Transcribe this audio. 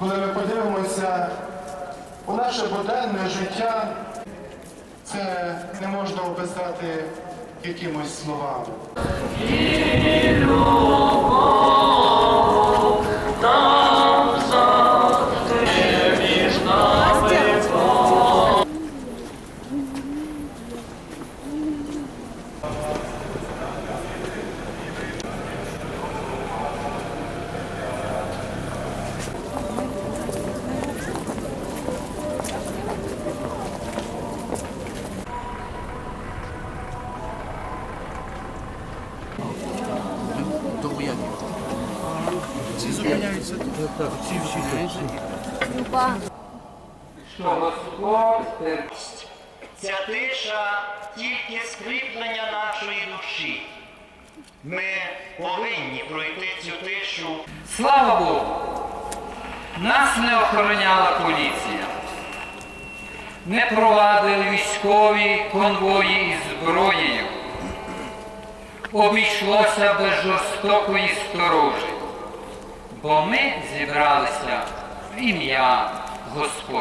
коли ми подивимося у наше буденне життя, це не можна описати якимось словами. Що Господь те- Ця тиша тільки скріплення нашої душі. Ми повинні пройти цю тишу Слава Богу! Нас не охороняла поліція. Не провадили військові конвої із зброєю. Обійшлося без жорстокої сторожі, бо ми зібралися в ім'я Господнє.